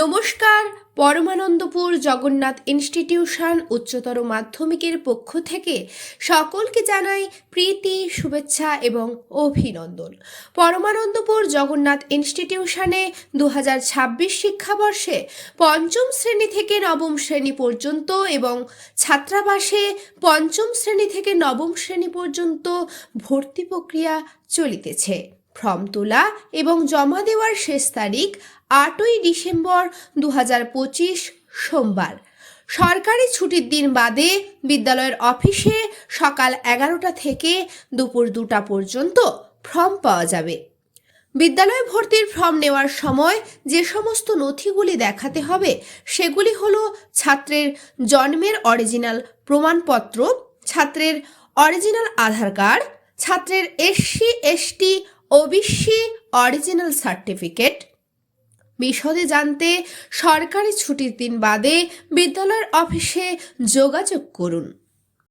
নমস্কার, পরমানন্দপুর জগন্নাথ ইনস্টিটিউশন উচ্চতর মাধ্যমিকের পক্ষ থেকে সকলকে জানাই প্রীতি, শুভেচ্ছা এবং অভিনন্দন। পরমানন্দপুর জগন্নাথ ইনস্টিটিউশনে দু হাজার ছাব্বিশ শিক্ষাবর্ষে পঞ্চম শ্রেণি থেকে নবম শ্রেণি পর্যন্ত এবং ছাত্রাবাসে পঞ্চম শ্রেণি থেকে নবম শ্রেণি পর্যন্ত ভর্তি প্রক্রিয়া চলিতেছে। ফর্ম তোলা এবং জমা দেওয়ার শেষ তারিখ আটই ডিসেম্বর দু হাজার পঁচিশ সোমবার। সরকারি ছুটির দিন বাদে বিদ্যালয়ের অফিসে সকাল এগারোটা থেকে দুপুর দুটা পর্যন্ত ফর্ম পাওয়া যাবে। বিদ্যালয়ে ভর্তির ফর্ম নেওয়ার সময় যে সমস্ত নথিগুলি দেখাতে হবে, সেগুলি হলো ছাত্রের জন্মের অরিজিনাল প্রমাণপত্র, ছাত্রের অরিজিনাল আধার কার্ড, ছাত্রের SC, ST OBC original certificate বিশদে জানতে সরকারি ছুটির দিন বাদে বিদ্যালয়ের অফিসে যোগাযোগ করুন।